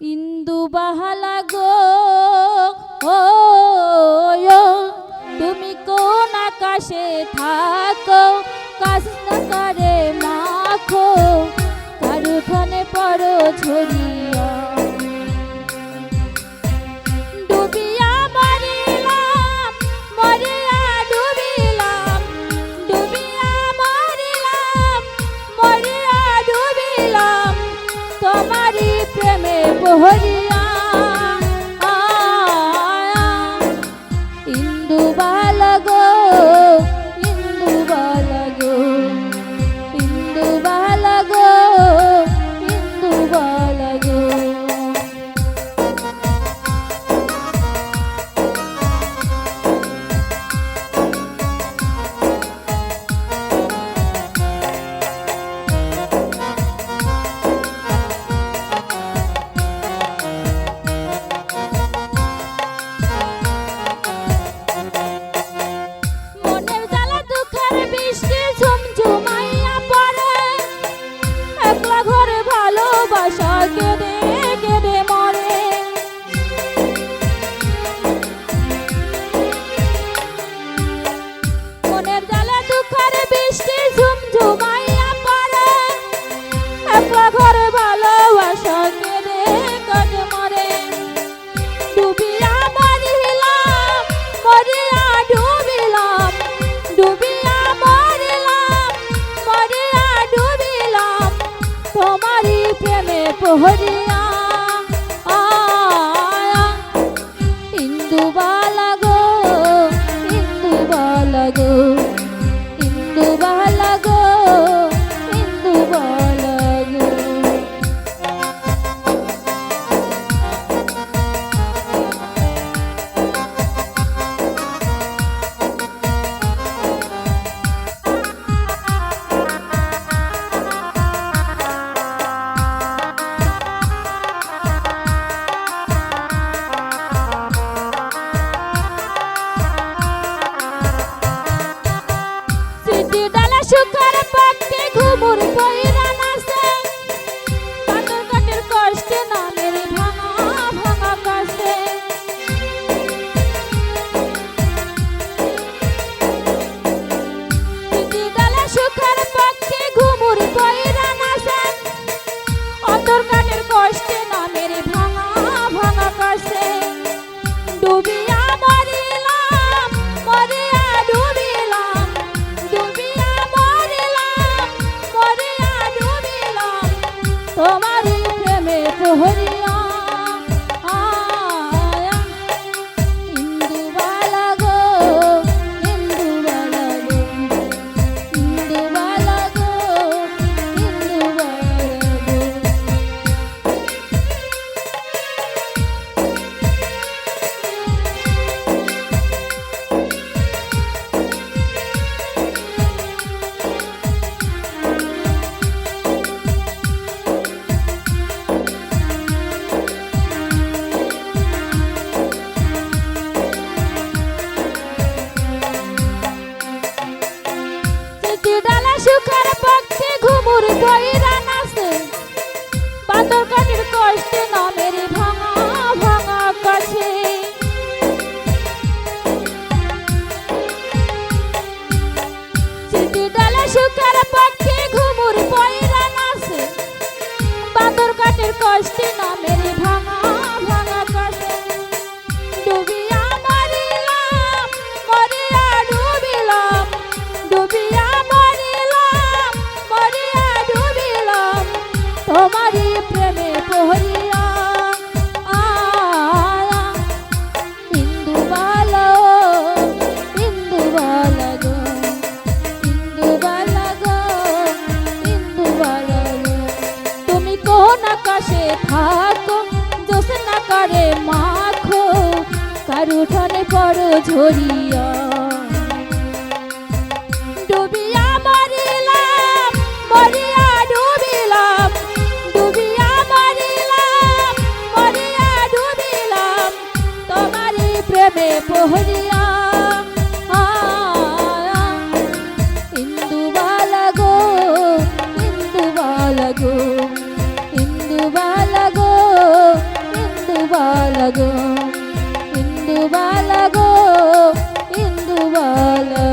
ইন্দু বাহালা গো, ও তুমি কোন আকাশে থাকো? কাসনা করে মাখো কারু ফনে পড়ো ঝরিয়া প্রেমে প্রেমে পহরিয়া ইন্দু বালাগো ইন্দু সুখার পাতে ঘুমুর কইরা নাচে। অন্তর কাটের কষ্টে ভাঙা ভাঙা কাছে ডুবিয়া মরিলাম, মরিয়া ডুবিলাম, ডুবিয়া মরিলাম, মরিয়া ডুবিলাম। তোমারই প্রেমে প্রহরিয়া চিঠি ডালা সুখের পক্ষে ঘুমুর কইরা নাচে। পাথর কাটির কষ্টে নামের ভাঙা ভাঙা কাছে। চিঠি ডালা সুখের পক্ষে ঘুমুর কইরা নাচে। পাথর কাটির কষ্টে আকাশে থাকো জোসনা করে মাখো কারুঠনে পড়ো ঝরিয়া। ডুবিয়া ডুবিয়া ডুবিলাম তোমারই প্রেমে পহরিয়া। বালা গো ইন্দু বালা গো ইন্দু বালা গো ইন্দু বালা